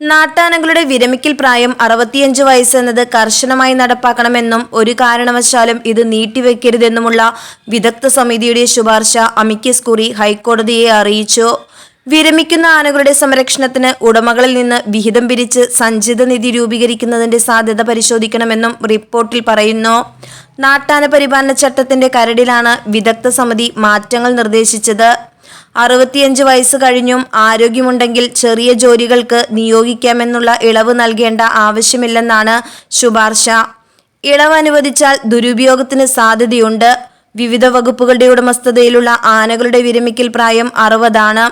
നാട്ടാനകളുടെ വിരമിക്കൽ പ്രായം അറുപത്തിയഞ്ച് വയസ്സ് എന്നത് കർശനമായി നടപ്പാക്കണമെന്നും ഒരു കാരണവശാലും ഇത് നീട്ടിവെക്കരുതെന്നുമുള്ള വിദഗ്ധ സമിതിയുടെ ശുപാർശ അമിക്കസ് കുറി ഹൈക്കോടതിയെ അറിയിച്ചു. വിരമിക്കുന്ന ആനകളുടെ സംരക്ഷണത്തിന് ഉടമകളിൽ നിന്ന് വിഹിതം പിരിച്ച് സഞ്ചിത നിധി രൂപീകരിക്കുന്നതിന്റെ സാധ്യത പരിശോധിക്കണമെന്നും റിപ്പോർട്ടിൽ പറയുന്നു. നാട്ടാന പരിപാലന ചട്ടത്തിന്റെ കരടിലാണ് വിദഗ്ധ സമിതി മാറ്റങ്ങൾ നിർദ്ദേശിച്ചത്. അറുപത്തിയഞ്ച് വയസ്സ് കഴിഞ്ഞും ആരോഗ്യമുണ്ടെങ്കിൽ ചെറിയ ജോലികൾക്ക് നിയോഗിക്കാമെന്നുള്ള ഇളവ് നൽകേണ്ട ആവശ്യമില്ലെന്നാണ് ശുപാർശ. ഇളവ് അനുവദിച്ചാൽ ദുരുപയോഗത്തിന് സാധ്യതയുണ്ട്. വിവിധ വകുപ്പുകളുടെ ഉടമസ്ഥതയിലുള്ള ആനകളുടെ വിരമിക്കൽ പ്രായം അറുപതാണ്.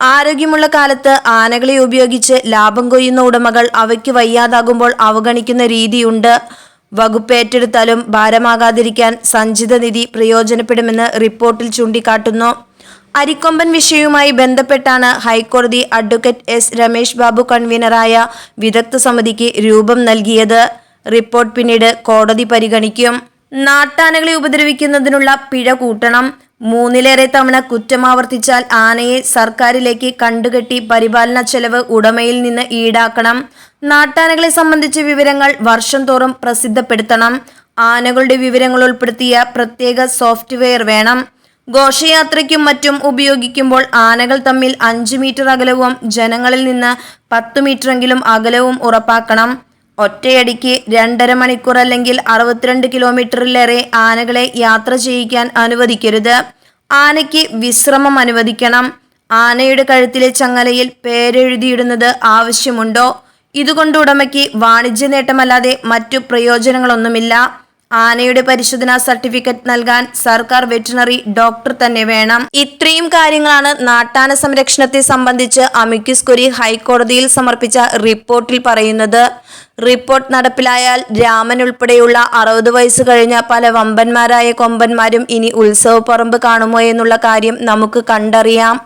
ആരോഗ്യമുള്ള കാലത്ത് ആനകളെ ഉപയോഗിച്ച് ലാഭം കൊയ്യുന്ന ഉടമകൾ അവയ്ക്ക് വയ്യാതാകുമ്പോൾ അവഗണിക്കുന്ന രീതിയുണ്ട്. വകുപ്പ് ഏറ്റെടുത്താലും ഭാരമാകാതിരിക്കാൻ സഞ്ചിത നിധി പ്രയോജനപ്പെടുമെന്ന് റിപ്പോർട്ടിൽ ചൂണ്ടിക്കാട്ടുന്നു. അരിക്കൊമ്പൻ വിഷയവുമായി ബന്ധപ്പെട്ടാണ് ഹൈക്കോടതി അഡ്വക്കേറ്റ് എസ് രമേശ് ബാബു കൺവീനറായ വിദഗ്ധ സമിതിക്ക് രൂപം നൽകിയത്. റിപ്പോർട്ട് പിന്നീട് കോടതി പരിഗണിക്കും. നാട്ടാനകളെ ഉപദ്രവിക്കുന്നതിനുള്ള പിഴ കൂട്ടണം. മൂന്നിലേറെ തവണ കുറ്റമാവർത്തിച്ചാൽ ആനയെ സർക്കാരിലേക്ക് കണ്ടുകെട്ടി പരിപാലന ചെലവ് ഉടമയിൽ നിന്ന് ഈടാക്കണം. നാട്ടാനകളെ സംബന്ധിച്ച വിവരങ്ങൾ വർഷം തോറും പ്രസിദ്ധപ്പെടുത്തണം. ആനകളുടെ വിവരങ്ങൾ ഉൾപ്പെടുത്തിയ പ്രത്യേക സോഫ്റ്റ്വെയർ വേണം. ഘോഷയാത്രയ്ക്കും മറ്റും ഉപയോഗിക്കുമ്പോൾ ആനകൾ തമ്മിൽ അഞ്ച് മീറ്റർ അകലവും ജനങ്ങളിൽ നിന്ന് പത്ത് മീറ്ററെങ്കിലും അകലവും ഉറപ്പാക്കണം. ഒറ്റയടിക്ക് രണ്ടര മണിക്കൂർ അല്ലെങ്കിൽ അറുപത്തിരണ്ട് കിലോമീറ്ററിലേറെ ആനകളെ യാത്ര ചെയ്യിക്കാൻ അനുവദിക്കരുത്. ആനയ്ക്ക് വിശ്രമം അനുവദിക്കണം. ആനയുടെ കഴുത്തിലെ ചങ്ങലയിൽ പേരെഴുതിയിടുന്നത് ആവശ്യമുണ്ടോ? ഇതുകൊണ്ട് ഉടമയ്ക്ക് വാണിജ്യ നേട്ടമല്ലാതെ മറ്റു പ്രയോജനങ്ങളൊന്നുമില്ല. ആനയുടെ പരിശോധനാ സർട്ടിഫിക്കറ്റ് നൽകാൻ സർക്കാർ വെറ്റിനറി ഡോക്ടർ തന്നെ വേണം. ഇത്രയും കാര്യങ്ങളാണ് നാട്ടാന സംരക്ഷണത്തെ സംബന്ധിച്ച് അമിക്യുസ് കുരി ഹൈക്കോടതിയിൽ സമർപ്പിച്ച റിപ്പോർട്ടിൽ പറയുന്നത്. റിപ്പോർട്ട് നടപ്പിലായാൽ രാമൻ ഉൾപ്പെടെയുള്ള അറുപത് വയസ്സ് കഴിഞ്ഞ പല വമ്പന്മാരായ കൊമ്പന്മാരും ഇനി ഉത്സവപ്പറമ്പ് കാണുമോ എന്നുള്ള കാര്യം നമുക്ക് കണ്ടറിയാം.